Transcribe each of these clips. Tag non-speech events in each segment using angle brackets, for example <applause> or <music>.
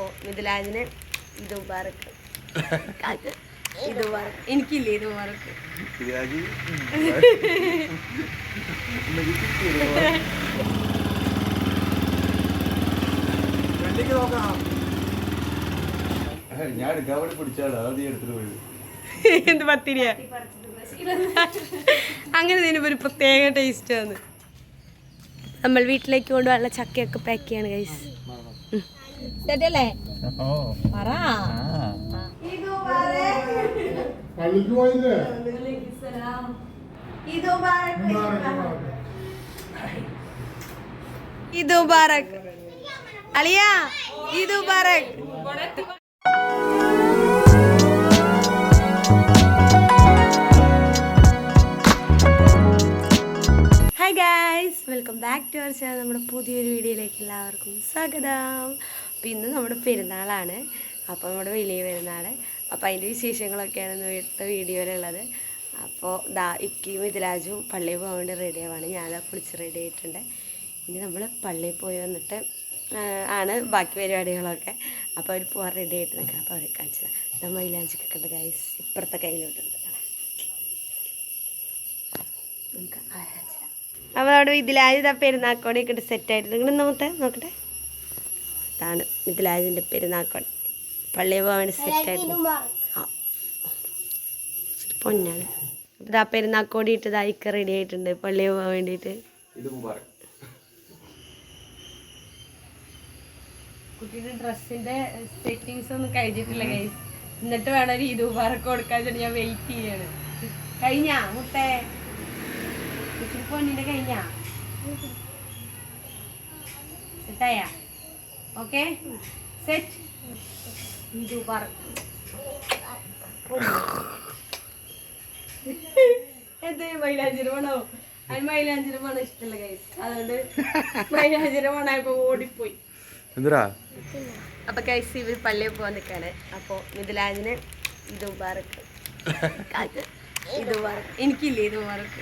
അപ്പോൾ മിഥുലാജിന് ഇത് മുബാറക്ക് ഇത് മുബാറക്ക് എനിക്കില്ലേ ഇത് മുബാറക്ക് ഞാൻ അത് എടുത്തിട്ട് പോയത്. എന്ത് പത്തിരിയ? അങ്ങനെ ഇതിന് ഒരു പ്രത്യേക ടേസ്റ്റ് ആണ്. നമ്മൾ വീട്ടിലേക്ക് കൊണ്ടുപോകാനുള്ള ചക്കയൊക്കെ പാക്ക് ചെയ്യാണ് ശരിയല്ലേ പറ. പള്ളിക്ക് പോയില്ലേ ഇത് മുബാറക് അളിയ ഇത് Mubarak hi guys welcome back to our channel നമ്മുടെ പുതിയൊരു വീഡിയോയിലേക്ക് എല്ലാവർക്കും സ്വാഗതം. അപ്പോൾ ഇന്ന് നമ്മുടെ പെരുന്നാളാണ്. അപ്പോൾ നമ്മുടെ വലിയ പെരുന്നാൾ അപ്പോൾ അതിന്റെ വിശേഷങ്ങളൊക്കെയാണ് ഇന്ന് ഇന്നത്തെ വീഡിയോയിലുള്ളത്. അപ്പോൾ ദാ ഇക്കിയും ഇതിലാജും പള്ളിയിൽ പോകാൻ വേണ്ടി റെഡി ആവാണ്. ഞാനതാ കുളിച്ച് റെഡി ആയിട്ടുണ്ട്. ഇനി നമ്മൾ പള്ളിയിൽ പോയി വന്നിട്ട് ആണ് ബാക്കി പരിപാടികളൊക്കെ. അപ്പോൾ അവർ പോകാൻ റെഡി ആയിട്ട് നിൽക്കണം അപ്പോൾ അവരെ കാണിച്ചത് നമ്മൾ മൈലാഞ്ചിക്കൊക്കെ കണ്ട് ഗൈസ് ഇപ്പുറത്തെ കയ്യിലോട്ടുണ്ട് നമുക്ക് അപ്പോൾ അവിടെ ഇതിലാജ് ഇതാ പെരുന്നാക്കോടെ ഇട്ട് സെറ്റായിട്ട് നിങ്ങൾ നോക്കട്ടെ നോക്കട്ടെ. ഇതാണ് ഇതിലാജിന്റെ പെരുന്നാക്കൾ പള്ളിയിൽ പോകാൻ വേണ്ടി ആ. ഇച്ചിരി പൊന്നാണ്. അപ്പം ആ പെരുന്നാക്കോടിയിട്ട് ഇതായിക്ക റെഡി ആയിട്ടുണ്ട് പള്ളിയിൽ പോകാൻ വേണ്ടിയിട്ട് കുട്ടിയുടെ ഡ്രസ്സിന്റെ സെറ്റിങ്സ് ഒന്നും കഴിഞ്ഞിട്ടില്ല ഗൈസ് എന്നിട്ട് വേണം ഒരു ഇത് വർക്ക് കൊടുക്കാൻ വേണ്ടി ഞാൻ വെയിറ്റ് ചെയ്യാണ്. കഴിഞ്ഞാ മുട്ടേ കുട്ടി പൊന്നിന്റെ കഴിഞ്ഞാ? സെറ്റായ? ഓക്കെ സെറ്റ് ഇത് എന്ത് മൈലാഞ്ചിന് മണോ അതിന് മൈലാഞ്ചിന് മണം ഇഷ്ടമല്ല കൈസ് അതുകൊണ്ട് മണായപ്പോ ഓടിപ്പോയി. എന്തിനാ അപ്പൊ കൈസ് ഇവർ പള്ളിയിൽ പോകാൻ നിൽക്കാണ് അപ്പൊ മിഥുലാജിന് ഇത് ഉപാറക്ക് ഇത് ഉപാറക്ക് എനിക്കില്ലേ ഇത് ഉപാറക്ക്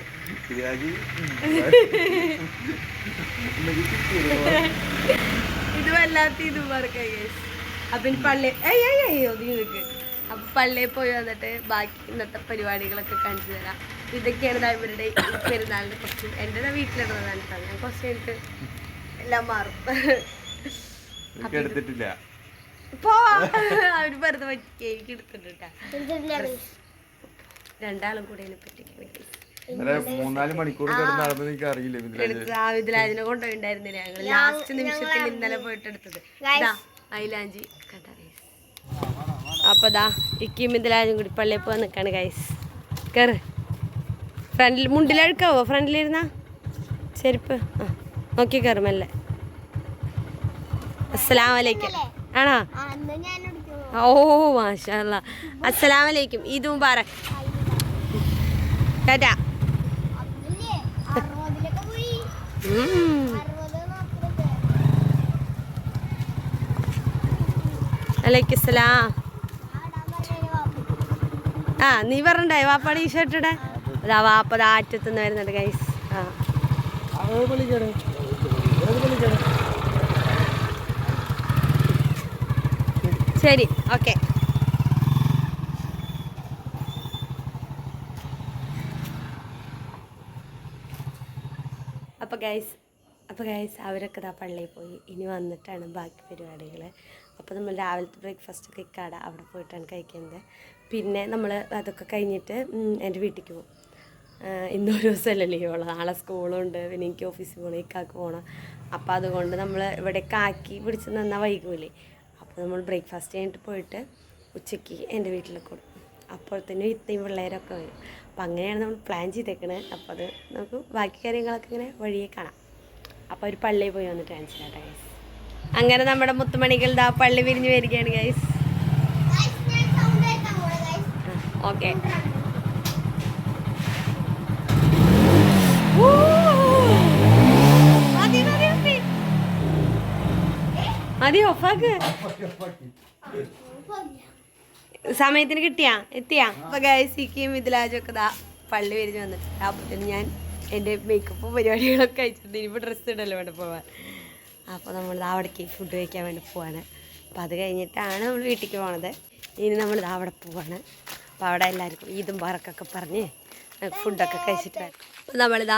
<laughs> ഇത് വല്ലാത്ത ഇത് ഗൈസ് അപ്പൊ ഇനി പള്ളി ഏയ് ഏയ് ഏയ് ഒതുങ്ങി നിൽക്ക് അപ്പൊ പള്ളിയിൽ പോയി വന്നിട്ട് ബാക്കി ഇന്നത്തെ പരിപാടികളൊക്കെ കാണിച്ചു തരാം. ഇതൊക്കെയാണ് ഇവരുടെ പെരുന്നാളിന്റെ കുറച്ച് എന്റെ വീട്ടിലിടുന്നതാണ് കേട്ടോ ഞാൻ കുറച്ച് കഴിഞ്ഞിട്ട് എല്ലാം മാറും. എടുത്തിട്ടില്ല. പോ. അവർ വെറുതെ പറ്റിക്കേ എനിക്ക് എടുത്തിട്ടുണ്ട് രണ്ടാളും കൂടെ ഇന്നലെ മൂന്നാൽ മണിക്കൂർ കിടന്ന് എനിക്ക് അറിയില്ല ആ ഇതിലാജിനെ കൊണ്ടുപോയിണ്ടായിരുന്നില്ല ഞങ്ങൾ ലാസ്റ്റ് നിമിഷത്തിൽ ഇന്നലെ പോയിട്ട് എടുത്തത് ഇതാ മൈലാഞ്ചി കണ്ട ഗൈസ് അപ്പൊ ദാ ഇക്കിയും ഇതിലാജും കൂടി പള്ളിയിൽ പോകാൻ നിൽക്കാണ് ഗൈസ് കേറ്. ഫ്രണ്ടിൽ മുണ്ടിലഴുക്കാവോ? ഫ്രണ്ടിലിരുന്നാ? ചെരുപ്പ്. ആ നോക്കി കയറും മെല്ലെ. അസ്സലാമലൈക്കും. ആണോ? ഓ മാഷാ അസ്സലാമലൈക്കും. വലൈക്കും പറ. ടാറ്റാ. ആ നീ പറഞ്ഞിണ്ടായി വാപ്പാടെ ഈ അതാ വാപ്പ ആറ്റത്തുനിന്ന് വരുന്നുണ്ട് ഗൈസ് ശരി ഓക്കെ അപ്പോൾ ഗൈസ് അപ്പോൾ ഗൈസ് അവരൊക്കെ ഇതാ പള്ളിയിൽ പോയി. ഇനി വന്നിട്ടാണ് ബാക്കി പരിപാടികൾ അപ്പോൾ നമ്മൾ രാവിലത്തെ ബ്രേക്ക്ഫാസ്റ്റ് ഒക്കെ കട അവിടെ പോയിട്ടാണ് കഴിക്കുന്നത്. പിന്നെ നമ്മൾ അതൊക്കെ കഴിഞ്ഞിട്ട് എന്റെ വീട്ടിലേക്ക് പോകും ഇന്നൊരു ദിവസമല്ലേ ലീവുള്ളൂ നാളെ സ്കൂളുണ്ട് പിന്നെ എനിക്ക് ഓഫീസിൽ പോകണം ഇക്കാക്ക് പോകണം അപ്പോൾ അതുകൊണ്ട് നമ്മൾ ഇവിടേക്ക് കാക്കി പിടിച്ച് നിന്നാൽ വൈകൂലേ. അപ്പോൾ നമ്മൾ ബ്രേക്ക്ഫാസ്റ്റ് കഴിഞ്ഞിട്ട് പോയിട്ട് ഉച്ചയ്ക്ക് എന്റെ വീട്ടിലേക്ക് കൊടുക്കും. അപ്പോഴത്തേനും ഇത്രയും പിള്ളേരൊക്കെ വരും. അപ്പോൾ അങ്ങനെയാണ് നമ്മൾ പ്ലാൻ ചെയ്തേക്കണത് അപ്പോൾ അത് നമുക്ക് ബാക്കി കാര്യങ്ങളൊക്കെ ഇങ്ങനെ വഴിയെ കാണാം. അപ്പോൾ ഒരു പള്ളിയിൽ പോയി വന്നിട്ട് കാണിച്ചിട്ടാ ഗൈസ് അങ്ങനെ നമ്മുടെ മുത്തുമണികൾ ദാ പള്ളി വിരിഞ്ഞു വരികയാണ് ഗൈസ് ഓക്കെ മതി ഒഫാക്ക് സമയത്തിന് കിട്ടിയാ? എത്തിയാ? അപ്പൊ ഗൈസിക്കും ഇതിലാജൊക്കെ ദാ പള്ളി വരിഞ്ഞ് വന്നിട്ട്. അപ്പത്തിന് ഞാൻ എന്റെ മേക്കപ്പ് പരിപാടികളൊക്കെ അയച്ചിട്ടുണ്ട് ഇനിയിപ്പോൾ ഡ്രസ്സ് ഇടല്ലോ വേണ്ട പോവാൻ. അപ്പോൾ നമ്മൾ അവിടേക്ക് ഫുഡ് കഴിക്കാൻ വേണ്ടി പോവാണ്. അപ്പോൾ അത് കഴിഞ്ഞിട്ടാണ് നമ്മൾ വീട്ടിലേക്ക് പോണത്. ഇനി നമ്മൾ അവിടെ പോവാണ്. അപ്പോൾ അവിടെ എല്ലാവർക്കും ഈദും പറക്കൊക്കെ പറഞ്ഞ് ഫുഡൊക്കെ കഴിച്ചിട്ട് അപ്പൊ അപ്പോൾ നമ്മളിതാ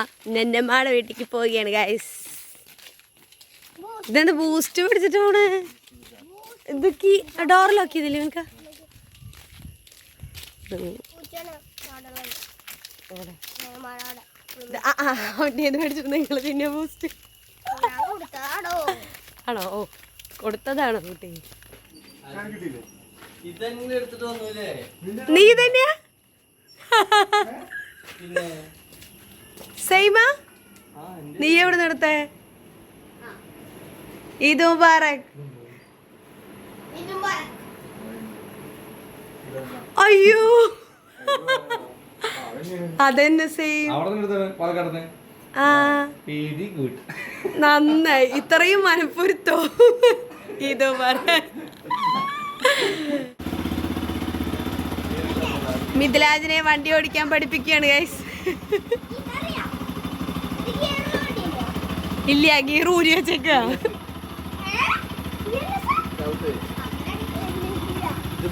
മാട വീട്ടിലേക്ക് പോവുകയാണ് ഗൈസ് ഇതെന്താ ബൂസ്റ്റ് പിടിച്ചിട്ട് പോണേ ഇതൊക്കെ ഡോറിലൊക്കെ ഇതില്ലേ നിനക്ക് ഏത് മേടിച്ചിട്ട് നിങ്ങൾ പിന്നെ ബൂസ്റ്റ് ആണോ? ഓ കൊടുത്തതാണോ കുട്ടി. നീ തന്നെയാ സൈമ ആ നീ എവിടെ നിർത്തേ ഈദ് മുബാറക് അയ്യോ. അതെന്നെ സെയിം ആ. നന്നായി. ഇത്രയും മനപ്പൊരുത്തോ ഇതോ മുബാറക് മിഥിലാജിനെ വണ്ടി ഓടിക്കാൻ പഠിപ്പിക്കുകയാണ് ഗൈസ് ഇല്ല ഗീർ ഊരി വെച്ചേക്ക ഇത്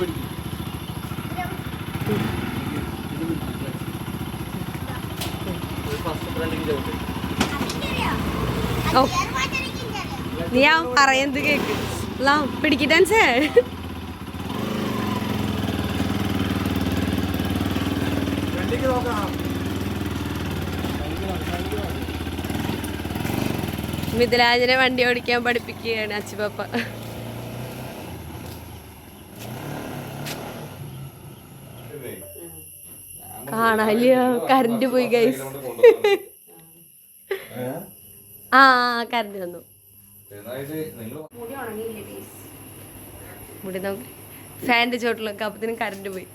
ഓ. നീ ആ പറയുന്നത് കേക്ക്? ലാ പിടിക്കിട്ടാൻസേ മിഥിലാജിനെ വണ്ടി ഓടിക്കാൻ പഠിപ്പിക്കുകയാണ് അച്ചുപപ്പ കാണാല്ലോ കറണ്ട് പോയി ഗൈസ് ആ കരഞ്ഞു വന്നു. മുടി നമുക്ക് ഫാന്റെ ചോട്ടിലൊക്കെ അപ്പത്തിനും കറണ്ട് പോയി.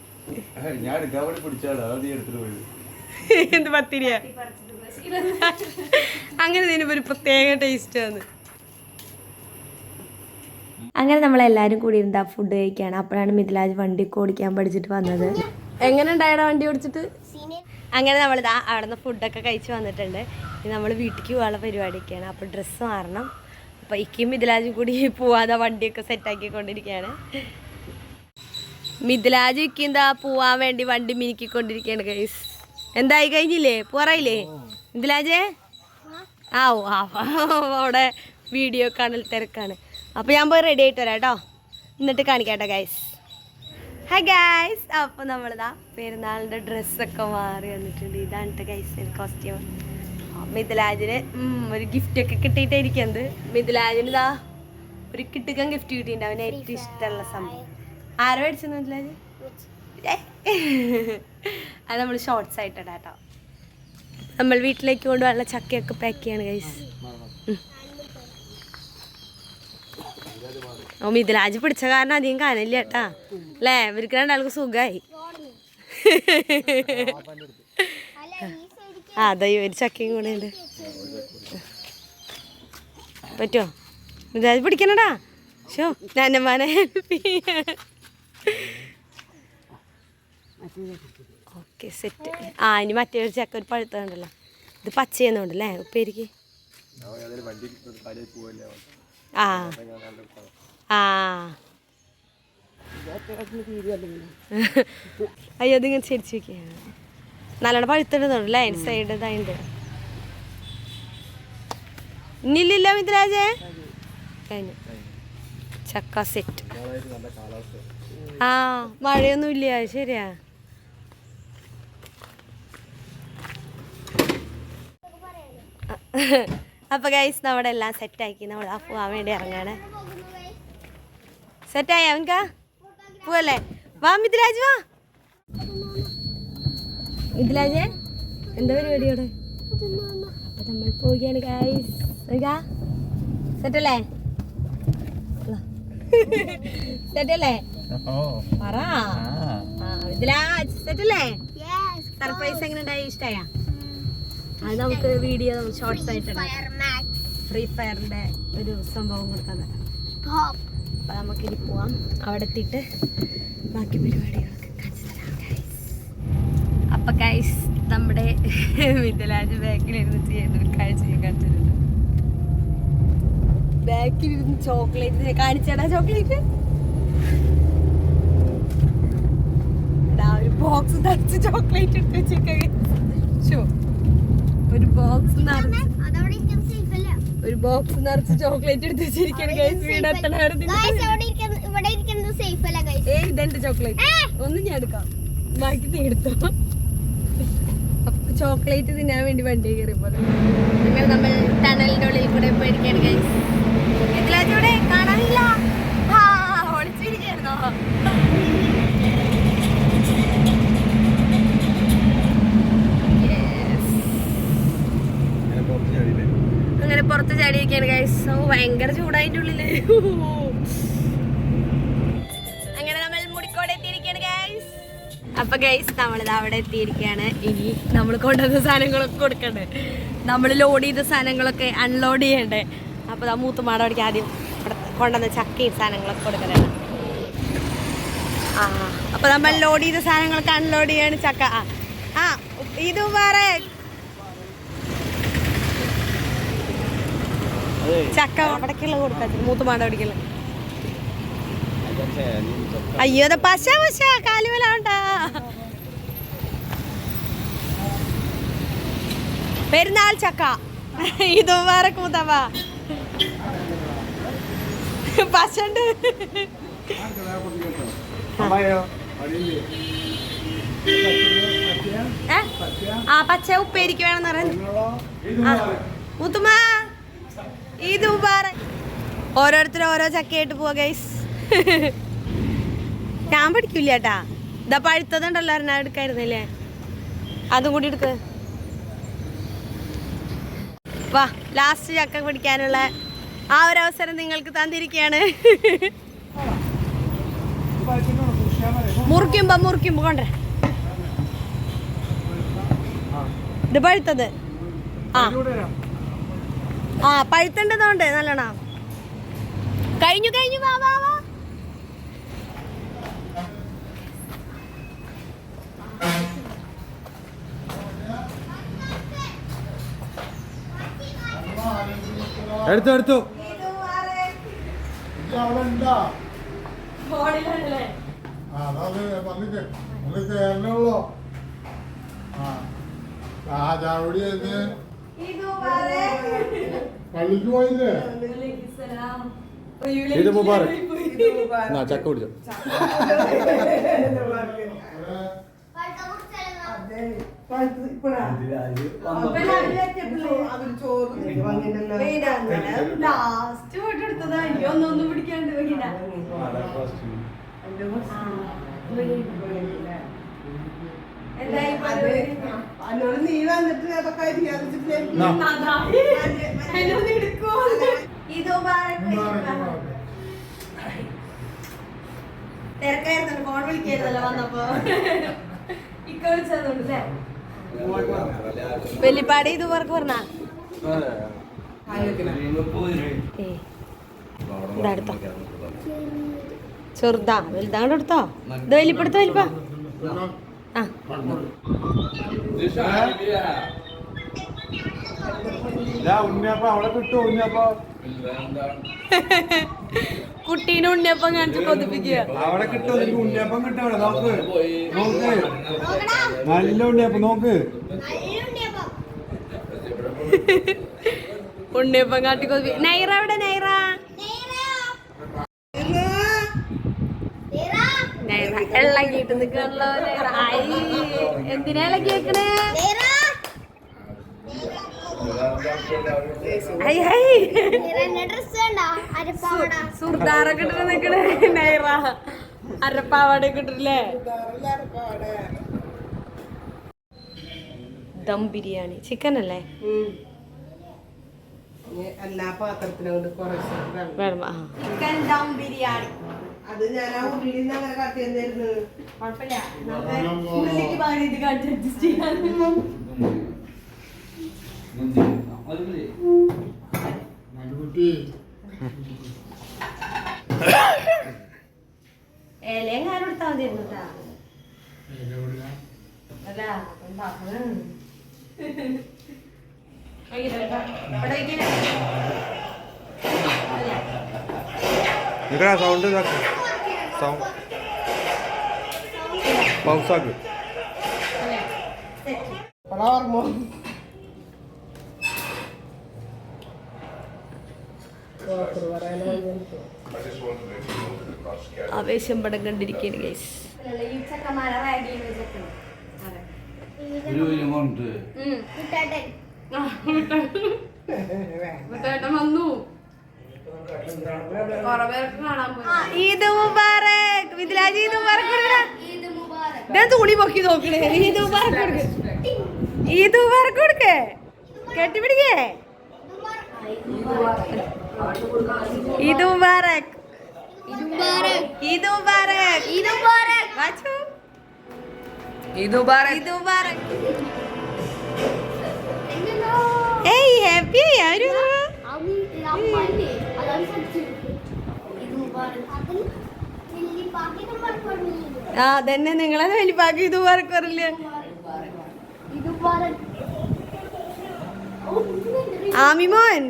എന്ത് പത്തിരിയാ? അങ്ങനെ ഇതിന് ഒരു പ്രത്യേക ടേസ്റ്റ് ആണ്. അങ്ങനെ നമ്മളെല്ലാവരും കൂടി ഇരുന്ന് ആ ഫുഡ് കഴിക്കുകയാണ് അപ്പോഴാണ് മിഥിലാജ് വണ്ടി ഓടിക്കാൻ പഠിച്ചിട്ട് വന്നത്. എങ്ങനെ ഉണ്ടായടാ വണ്ടി ഓടിച്ചിട്ട്? അങ്ങനെ നമ്മൾ നമ്മളിതാ അവിടെ നിന്ന് ഫുഡൊക്കെ കഴിച്ച് വന്നിട്ടുണ്ട്. ഇനി നമ്മൾ വീട്ടിലേക്ക് പോകാനുള്ള പരിപാടിയൊക്കെയാണ്. അപ്പോൾ ഡ്രസ്സ് മാറണം. അപ്പോൾ ഇക്കും മിഥിലാജും കൂടി പോവാതെ വണ്ടിയൊക്കെ സെറ്റാക്കിക്കൊണ്ടിരിക്കുകയാണ് മിഥിലാജ് ഇക്കെന്താ പോവാൻ വേണ്ടി വണ്ടി മിനുക്കിക്കൊണ്ടിരിക്കുകയാണ് ഗൈസ് എന്തായി? കഴിഞ്ഞില്ലേ? പോറായില്ലേ? മിഥിലാജേ? ആ ഓ അവിടെ വീഡിയോ കാണൽ തിരക്കാണ്. അപ്പോൾ ഞാൻ പോയി റെഡി ആയിട്ട് വരാം കേട്ടോ. എന്നിട്ട് കാണിക്കാം കേട്ടോ ഗൈസ് ഹായ് ഗൈസ് അപ്പോൾ നമ്മളിതാ പെരുന്നാളിന്റെ ഡ്രസ്സൊക്കെ മാറി വന്നിട്ടുണ്ട്. ഇതാണ് ഗൈസ് കോസ്റ്റ്യൂം മിഥിലാജിന് ഗിഫ്റ്റ് ഒരു ഗിഫ്റ്റൊക്കെ കിട്ടിയിട്ടായിരിക്കുന്നത് മിഥിലാജിന് ഇതാ ഒരു കിട്ടുക്കാൻ ഗിഫ്റ്റ് കിട്ടിയിട്ടുണ്ട്. അവന് ഏറ്റവും ഇഷ്ടമുള്ള സംഭവം. ആരോ മേടിച്ചെന്ന് മിഥിലാജ്. അത് നമ്മൾ ഷോർട്സ് ആയിട്ടാ കേട്ടോ നമ്മൾ വീട്ടിലേക്ക് കൊണ്ടുപോകാനുള്ള ചക്കയൊക്കെ പാക്ക് ചെയ്യാണ് ഗൈസ് ഓ മിഥിലാജ് പിടിച്ച കാരണം അധികം കാണില്ല കേട്ടാ. അല്ലേ? ഇവർക്ക് രണ്ടാൾക്ക് സുഖമായി അതെ ഒരു ചക്കയും കൂടെ ഉണ്ട്. പറ്റുമോ മിഥിലാജ് പിടിക്കണടാ. ഷോ ചെയ്യാൻ. ഓക്കെ സെറ്റ് ആ ഇനി മറ്റേ ഒരു ചക്ക ഒരു പഴുത്തുണ്ടല്ലോ ഇത് പച്ചയെന്നുണ്ടല്ലേ ഉപ്പേരിക്ക്? വണ്ടി കാര്യം പോവല്ലേ ആ. ആ. <laughs> അയ്യോ അതിങ്ങനെ ചെരിച്ച് വെക്കുക നല്ലോണം പഴുത്തിടുന്നുണ്ടല്ലേ അതിന്റെ സൈഡ് ഇതായിട്ട് ഇന്നില്ല മിഥുരാജേ കഴിഞ്ഞു. ചക്ക സെറ്റ് ആ മഴയൊന്നും ഇല്ല ശരിയാ. <laughs> അപ്പൊ ഗൈസ് നമ്മുടെ എല്ലാം സെറ്റാക്കി നമ്മൾ ആ പോവാൻ വേണ്ടി ഇറങ്ങാണ്. സെറ്റായി അവൻകാ? പോവല്ലേ? വാ മിഥിലാജ് വാ. മിഥിലാജേ എന്താ പരിപാടി അവിടെ? അപ്പൊ നമ്മൾ പോവുകയാണ് ഗൈസ് സെറ്റല്ലേ? സെറ്റല്ലേ? പറ. ആ, മിഥിലാജ് സെറ്റല്ലേ? സർപ്രൈസ് എങ്ങനെ ഉണ്ടായി? ഇഷ്ടമായ അത് നമുക്ക് വീഡിയോ ഷോർട്സ് ആയിട്ട് ഫ്രീ ഫയറിന്റെ ഒരു സംഭവം കൊടുക്കാൻ തരാം. അപ്പൊ നമുക്കിനി പോവാം. അവിടെ എത്തിയിട്ട് ബാക്കി പരിപാടികളൊക്കെ. അപ്പൊ ഗൈസ് നമ്മുടെ മിഥിലാജ് ബാക്കിലിരുന്ന് ചെയ്യുന്ന ഒരു കാഴ്ച ഞാൻ കാണിച്ചിട്ടുണ്ട് ബാക്കിൽ ഇരുന്ന് ചോക്ലേറ്റ് കാണിച്ചടാ ചോക്ലേറ്റ്. ബോക്സ് ചോക്ലേറ്റ് എടുത്ത് വെച്ചേക്കാ ഒരു ബോക്സ് ഒരു ബോക്സ് നിറച്ച് ചോക്ലേറ്റ് എടുത്ത് വെച്ചിരിക്കാണ് ഗൈസ് വീട് guys. ഏ ഇതെന്റെ ചോക്ലേറ്റ് ഒന്ന് ഞാൻ എടുക്കാം. ബാക്കി നീ എടുത്തോ. ചോക്ലേറ്റ് തിന്നാൻ വേണ്ടി വണ്ടി കയറിയപ്പോൾ നിങ്ങൾ നമ്മൾ ടണലിന്റെ ഉള്ളിൽ കൂടെ പോയിരിക്കുകയാണ് ഗൈസ് ഇതിലാ കാണാനില്ല. ആ, ഒളിച്ചിരിക്കായിരുന്നോ Yes. അങ്ങനെ പുറത്ത് ചാടിയില്ലേ അങ്ങനെ പുറത്ത് ചാടിയിരിക്കാണ് ഗൈസ് ഭയങ്കര ചൂടായിട്ട് ഉള്ളിൽ. അങ്ങനെ നമ്മൾ മുടിക്കോട് എത്തിയിരിക്കാണ് അപ്പൊ ഗൈസ് നമ്മളിത് അവിടെ എത്തിയിരിക്കുകയാണ്. ഇനി നമ്മൾ കൊണ്ടുവന്ന സാധനങ്ങളൊക്കെ കൊടുക്കണ്ടേ? നമ്മൾ ലോഡ് ചെയ്ത സാധനങ്ങളൊക്കെ അൺലോഡ് ചെയ്യണ്ടേ? അപ്പൊ ആ മൂത്തുമാടോടിക്ക് ആദ്യം കൊണ്ടുവന്ന ചക്കയും സാധനങ്ങളൊക്കെ കൊടുക്കണേ ആ അപ്പൊ നമ്മൾ ലോഡ് ചെയ്ത സാധനങ്ങളൊക്കെ അൺലോഡ് ചെയ്യാണ് ചക്ക. ആ ആ ഇത് വേറെ ചക്ക അവിടേക്കുള്ള കൊടുക്കാം മൂത്ത് മാട അവിടേക്കുള്ള. അയ്യോ പശ പശ. കാലുമലാണ്ട പെരുന്നാൾ ചക്ക. ഇതും വേറെ കൂത്തവാ പശണ്ട്? ആ പച്ച ഉപ്പേരിക്ക് വേണമെന്ന് പറഞ്ഞു ആ. ഇത് മുബാറക് ഓരോരുത്തരും ഓരോ ചക്കയായിട്ട് പോവാ ഗൈസ് ഞാൻ പഠിക്കില്ല കേട്ടാ. ഇതാ പഴുത്തതുണ്ടല്ലോ ഒരെണ്ണം എടുക്കായിരുന്നില്ലേ അതും കൂടി എടുക്ക്. വാ ലാസ്റ്റ് ചക്ക പിടിക്കാനുള്ള ആ ഒരു അവസരം നിങ്ങൾക്ക് തന്നിരിക്കുകയാണ് മുറിക്കുമ്പോ മുറിക്കുമ്പോ കൊണ്ടേ ഇത് പഴുത്തത്. ആ. ആ പഴുത്തേണ്ടതുകൊണ്ട് നല്ലോണം. കഴിഞ്ഞു കഴിഞ്ഞു വാ വാ വാ. എടുത്തു എടുത്തു. ഇത് ആ ആ ആ പള്ളിക്ക് പോയില്ലേ? ഇത് മുബാറക്. എന്നാ ചക്ക പിടിച്ചോ ലാസ്റ്റ് പോയിട്ട് എടുത്തതാ. എനിക്ക് ഒന്നൊന്നും പിടിക്കാണ്ട് എന്നോട് നീ വന്നിട്ട് തിരക്കായിരുന്നല്ലോ ഫോൺ വിളിക്കായിരുന്നല്ലോ വന്നപ്പോ ഇക്ക വിളിച്ചതുകൊണ്ടല്ലേ വെല്ലിപ്പാടി ഇത് പറക്ക് പറഞ്ഞ? ചെറുതാ. വലുതാണ്ട് എടുത്തോ? ഇത് വലിപ്പെടുത്തോ വലിപ്പ അവിടെ കുട്ടീനെ ഉണ്ണിയപ്പം കാണിച്ച് കൊതിപ്പിക്കുക. അവിടെ കിട്ടും ഉണ്ണിയപ്പം കിട്ടും അവിടെ നോക്ക്. നോക്ക്. നല്ല ഉണ്ണിയപ്പം നോക്ക്. ഉണ്ണിയപ്പം കാട്ടി കൊതിപ്പി നൈറ എവിടെ നൈറ? നിൽക്കണല്ലോ നൈറ എന്തിനാ സുർദാറൊക്കെ ഇട്ടിട്ട് നിക്കണേ. അരപ്പാവാടൊക്കെ ഇട്ടിട്ടില്ലേ? ദം ബിരിയാണി. ചിക്കൻ അല്ലേ? എല്ലാ പാത്രത്തിലും കൊണ്ട് കുറച്ച് വേണം ആ. ചിക്കൻ ദം ബിരിയാണി. അത് ഞാൻ ആ ഉള്ളിൽ നിന്ന് അങ്ങനെ കാട്ടി തന്നിരുന്നു കുഴപ്പമില്ല നമുക്ക് ഉള്ളിലേക്ക് പകരം ഇത് കാണിച്ച് അഡ്ജസ്റ്റ് ചെയ്യാൻ ഇലയും കാര്യം എടുത്താൽ മതിയായിരുന്നു കേട്ടാ. അല്ല കേട്ടോ. ഇവിടെ നിങ്ങളാ സൗണ്ട് ഇതാക്ക് സൗണ്ട് പൗസാക്ക് ആവേശം പടം കണ്ടിരിക്കുകയാണ് ഗൈസ് വന്നു ഈദ് മുബാറക് മിഥിലാജി ഈദ് മുബാറക് കൊടുക്കണ ഈദ് മുബാറക് ഞാൻ തുണി പൊക്കി നോക്കണേ ഈദ് മുബാറക് കൊടുക്ക് ഈദ് മുബാറക് കൊടുക്കേ കെട്ടിപ്പിടിക്കേ ഈദ് മുബാറക് ഈദ് മുബാറക് ഈദ് മുബാറക് ഈദ് മുബാറക് വാച്ചു ഈദ് മുബാറക് ഈദ് മുബാറക് എന്തെല്ലോ ഏയ് ഹാപ്പി ആരു ആ അതന്നെ. നിങ്ങളെ വലിപ്പാക്കി ഇത് പറക്കറില്ല ആമിമോൻ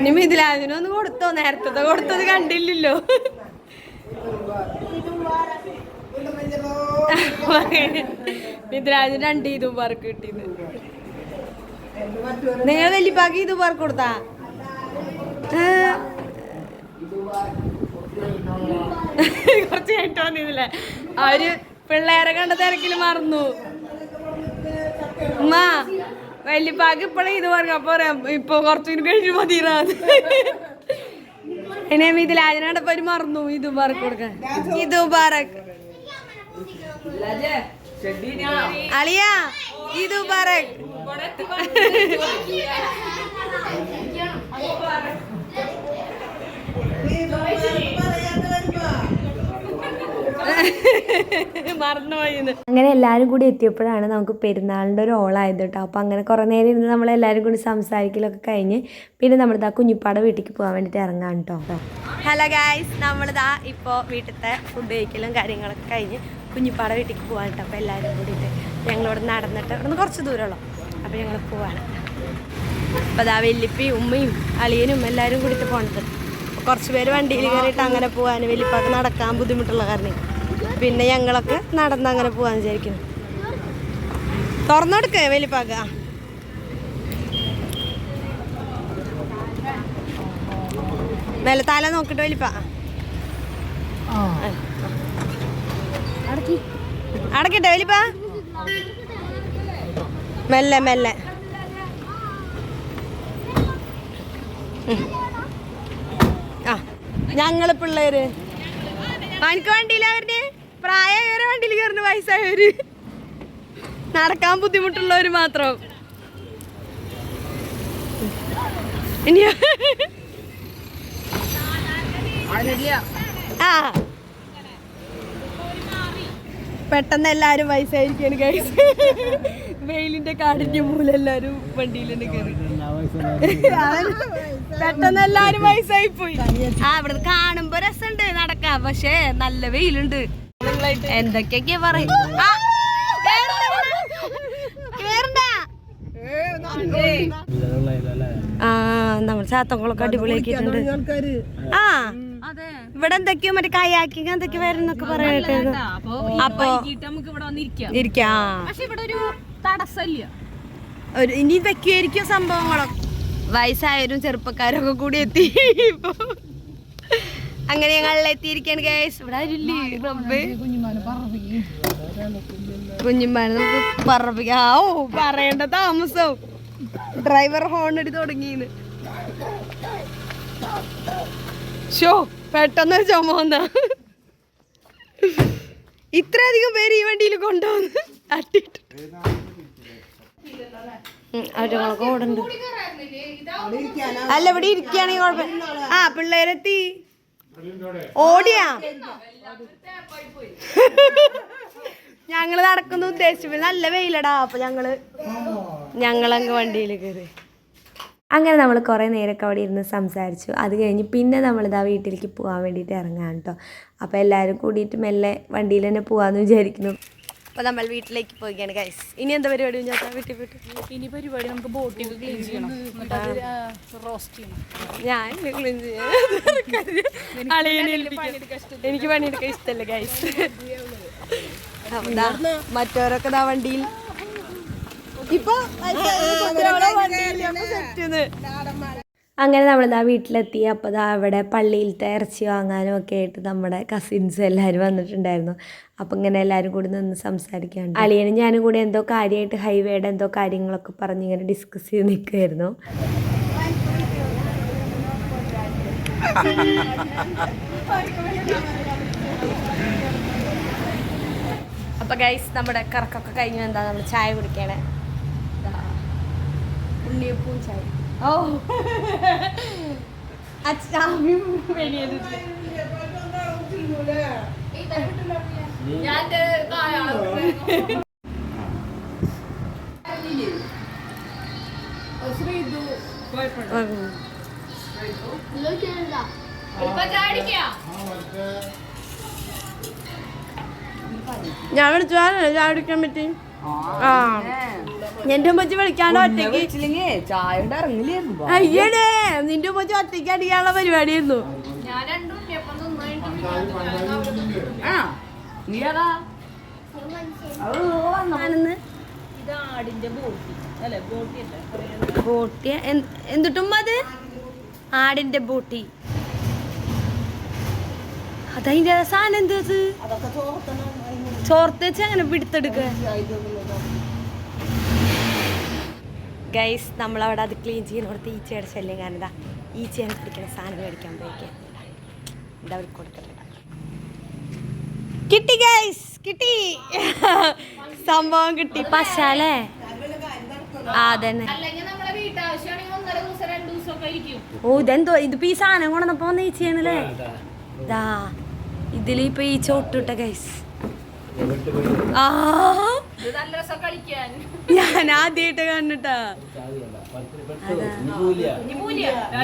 ഇനി മിഥിലാജിനൊന്ന് കൊടുത്തോ? നേരത്തെ കൊടുത്തത് കണ്ടില്ലല്ലോ. മിഥിലാജിന് രണ്ട് ഇതും പറക്ക് കിട്ടിയത്. നിങ്ങൾ വലിപ്പാക്കി ഇത് പേർ കൊടുത്താ. കുറച്ച് കഴിഞ്ഞിട്ട് വന്നില്ലേ അവർ പിള്ളേരെ കണ്ട തിരക്കിൽ മറന്നു. ഉമ്മ വലിയപ്പാക്ക് ഇപ്പഴേ ഇത് പറഞ്ഞു അപ്പൊ പറയാം ഇപ്പൊ കുറച്ചു കഴിഞ്ഞു മതിയാ എന്നെ ഇതിൽ മിഥിലാജിനോടൊപ്പം ഒരു മറന്നു. ഇത് പറ കൊടുക്കാൻ. ഇത് മുബാറക്ക് അളിയാ ഇത് മുബാറക് അങ്ങനെ എല്ലാവരും കൂടി എത്തിയപ്പോഴാണ് നമുക്ക് പെരുന്നാളിന്റെ ഒരു ഓളായത് കേട്ടോ. അപ്പോൾ അങ്ങനെ കുറേ നേരം ഇരുന്ന് നമ്മളെല്ലാവരും കൂടി സംസാരിക്കലൊക്കെ കഴിഞ്ഞ് പിന്നെ നമ്മളിതാ കുഞ്ഞിപ്പാട വീട്ടിലേക്ക് പോകാൻ വേണ്ടിയിട്ട് ഇറങ്ങാൻ കേട്ടോ. ഹലോ ഗായ്സ് നമ്മളിതാ ഇപ്പോൾ വീട്ടിലത്തെ ഫുഡ് കഴിക്കലും കാര്യങ്ങളൊക്കെ കഴിഞ്ഞ് കുഞ്ഞിപ്പാട വീട്ടിലേക്ക് പോകാൻ കേട്ടോ. അപ്പോൾ എല്ലാവരും കൂടിയിട്ട് ഞങ്ങളിവിടെ നടന്നിട്ട് ഇവിടെ നിന്ന് കുറച്ച് ദൂരമുള്ളൂ. അപ്പോൾ ഞങ്ങൾ പോവാണ്. അപ്പോൾ അതാ വെല്ലിപ്പി ഉമ്മയും അളിയനും എല്ലാവരും കൂടിയിട്ട് പോണത്. കുറച്ച് പേര് വണ്ടിയിൽ കയറിയിട്ട് അങ്ങനെ പോകാൻ വെല്ലിപ്പാക്ക് നടക്കാൻ ബുദ്ധിമുട്ടുള്ള കാരണം. പിന്നെ ഞങ്ങളൊക്കെ നടന്ന് അങ്ങനെ പോകാൻ വിചാരിക്കുന്നു. തുറന്നെടുക്കേ വെല്ലിപ്പാക്ക മേലെ തല നോക്കിട്ട് വലിപ്പ അടക്കിട്ടെ വലിപ്പ മെല്ലെ മെല്ലെ. ഞങ്ങൾ പിള്ളേര്. എനിക്ക് വണ്ടിയില്ല അവരുടെ പ്രായമായവരെ വണ്ടിയിൽ കയറുന്നു വയസ്സായവര്. നടക്കാൻ ബുദ്ധിമുട്ടുള്ളവര് മാത്രം. ഇനിയോ ആ. പെട്ടെന്ന് എല്ലാരും വയസ്സായിരിക്കും ഗൈസ് വെയിലിന്റെ കാടിന്റെ മൂലം എല്ലാരും തന്നെ കയറി <laughs> പെട്ടെന്ന് എല്ലാരും വയസ്സായി പോയി ആ ഇവിടെ കാണുമ്പോ രസമുണ്ട് നടക്കാം പക്ഷേ നല്ല വെയിലുണ്ട്. എന്തൊക്കെയൊക്കെ പറയും ആ, നമ്മൾ ചാത്തങ്കുളൊക്കെ അടിപൊളിയാക്കിയിട്ടുണ്ട്. ആൾക്കാര്. ആ ഇവിടെ എന്തൊക്കെയോ മറ്റേ കയാക്കിങ് എന്തൊക്കെയോ വരുന്നൊക്കെ പറയട്ടെ അപ്പൊ ഇരിക്കാം. തടസ്സമില്ല. ഒരു ഇനി വെക്കുമായിരിക്കും സംഭവങ്ങളൊക്കെ. വയസ്സായവരും ചെറുപ്പക്കാരൊക്കെ കൂടി എത്തി. ഇപ്പൊ അങ്ങനെ ഞങ്ങൾ എത്തിയിരിക്കാണ് ഗൈസ് ഇവിടെ ആരുമില്ലേ? റബ്ബേ. കുഞ്ഞുമാനെ നമുക്ക് പറപ്പിക്കാം. ഓ പറയേണ്ട താമസം. ഡ്രൈവർ ഹോൺ അടി തുടങ്ങിന്ന് ഷോ പെട്ടെന്ന് ചുമ വന്നാ. ഇത്രയധികം പേര് ഈ വണ്ടിയിൽ കൊണ്ടുവന്ന് അട്ടിട്ട് അവരൊക്കെ ഓടുണ്ട് അല്ല ഇവിടെ ഇരിക്കുകയാണെങ്കിൽ കുഴപ്പം. ആ പിള്ളേരെത്തി. ഓടിയാ. ഞങ്ങൾ നടക്കുന്ന ഉദ്ദേശിച്ചു നല്ല വെയിലടാ അപ്പൊ ഞങ്ങൾ ഞങ്ങളങ്ങ് വണ്ടിയിൽ കയറി അങ്ങനെ നമ്മൾ കുറേ നേരമൊക്കെ അവിടെ ഇരുന്ന് സംസാരിച്ചു. അത് കഴിഞ്ഞ് പിന്നെ നമ്മളിതാ വീട്ടിലേക്ക് പോകാൻ വേണ്ടിയിട്ട് ഇറങ്ങാൻ കേട്ടോ അപ്പോൾ എല്ലാവരും കൂടിയിട്ട് മെല്ലെ വണ്ടിയിൽ തന്നെ പോകാമെന്ന് വിചാരിക്കുന്നു. അപ്പോൾ നമ്മൾ വീട്ടിലേക്ക് പോവുകയാണ് ഗൈസ് ഇനി എന്താ പരിപാടി ഞാൻ വീട്ടിൽ പോയിട്ട്. ഇനി പരിപാടി നമുക്ക് ബോട്ടിൽ ക്ലീൻ ചെയ്യണം. റോസ്റ്റ് ചെയ്യണം. ഞാൻ ക്ലീൻ ചെയ്യാം. എനിക്ക് പണിയെടുക്കാൻ ഇഷ്ടമല്ല. ഗൈസ് മറ്റവരൊക്കെ ആ വണ്ടിയിൽ ഇപ്പൊ അങ്ങനെ നമ്മൾ ദാ വീട്ടിലെത്തി. അപ്പോൾ ഇതാ അവിടെ പള്ളിയിലത്തെ ഇറച്ചി വാങ്ങാനും ഒക്കെ ആയിട്ട് നമ്മുടെ കസിൻസ് എല്ലാവരും വന്നിട്ടുണ്ടായിരുന്നു. അപ്പം ഇങ്ങനെ എല്ലാവരും കൂടി നിന്ന് സംസാരിക്കാണ്ട്. അളിയനും ഞാനും കൂടി എന്തോ കാര്യമായിട്ട് ഹൈവേയുടെ എന്തോ കാര്യങ്ങളൊക്കെ പറഞ്ഞ് ഇങ്ങനെ ഡിസ്കസ് ചെയ്ത് നിൽക്കുമായിരുന്നു അപ്പൊ ഗൈസ് നമ്മുടെ കറക്കൊക്കെ കഴിഞ്ഞു. എന്താ നമ്മൾ ചായ കുടിക്കണേ? ഉണ്ണിയപ്പവും ചായ ഓ അച്ചാമി ഇല്ലോട്ടാ ഞാൻ വിളിച്ചു ഞാൻ കുടിക്കാൻ പറ്റി. ആ. എന്റെ ഉമ്മച്ചി വിളിക്കാണ്ട് ഒറ്റയ്ക്ക്. ഇറങ്ങില്ലായിരുന്നു അയ്യടേ നിന്റെ ഉമ്മച്ചി ഒറ്റയ്ക്ക് അടിക്കാനുള്ള പരിപാടിയായിരുന്നു. ബോട്ടി. അല്ലെ ബോട്ടി അല്ലേ? ബോട്ടി എന്തിട്ടും അത്? ആടിന്റെ ബോട്ടി. അതതിന്റെ സാധനം എന്തത് അത്? അതൊക്കെ ചോർത്തണം. ചോർത്ത് വെച്ച് അങ്ങനെ പിടുത്തെടുക്കുക. ഗൈസ് നമ്മളവിടെ അത് ക്ലീൻ ചെയ്യുന്നിടത്ത് ഈച്ചയുടെ ശല്യം കാരണം ഇതാ ഈച്ചേനെ പിടിക്കുന്ന സാധനം മേടിക്കാൻ പോയിക്കൊടുക്കട്ടെ എന്താ അവർക്ക് കൊടുക്കട്ടെ കിട്ടി ഗൈസ് കിട്ടി. സംഭവം കിട്ടി. പശാലേ ആ അതന്നെ. അല്ലെങ്കിൽ നമ്മളെ വീട്ടാവശ്യമാണെങ്കിൽ ഒന്നര ദിവസം രണ്ടു ദിവസം ഒക്കെ ഇരിക്കും. ഓ ഇതെന്തോ ഇതിപ്പോ ഈ സാധനം കൊണ്ടുവന്നപ്പോ വന്ന ഈച്ചയാണല്ലേ? ഇതാ ഇതിലിപ്പോ ഈ ചോട്ടുട്ട ഗൈസ് ആ. ഞാൻ ആദ്യമായിട്ട് കണ്ടിട്ടാ.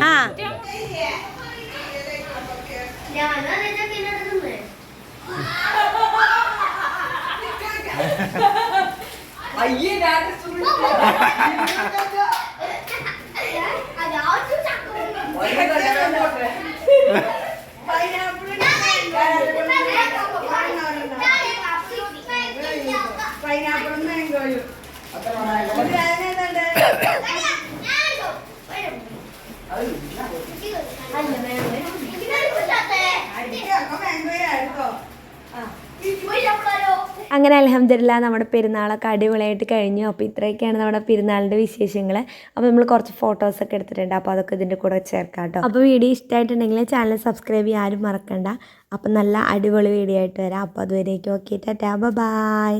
ആ. അയ്യേ അങ്ങനെ അലഹമില്ല നമ്മുടെ പെരുന്നാളൊക്കെ അടിപൊളിയായിട്ട് കഴിഞ്ഞു. അപ്പോൾ ഇത്രയൊക്കെയാണ് നമ്മുടെ പെരുന്നാളിന്റെ വിശേഷങ്ങൾ അപ്പോൾ നമ്മൾ കുറച്ച് ഫോട്ടോസൊക്കെ എടുത്തിട്ടുണ്ട്. അപ്പോൾ അതൊക്കെ ഇതിന്റെ കൂടെ ചേർക്കാം കേട്ടോ അപ്പോൾ വീഡിയോ ഇഷ്ടമായിട്ടുണ്ടെങ്കിൽ ചാനൽ സബ്സ്ക്രൈബ് ചെയ്യാൻ ആരും മറക്കണ്ട. അപ്പോൾ നല്ല അടിപൊളി വീഡിയോ ആയിട്ട് വരാം. അപ്പോൾ അതുവരേക്കും ഓക്കെ ടാറ്റാ. ബൈ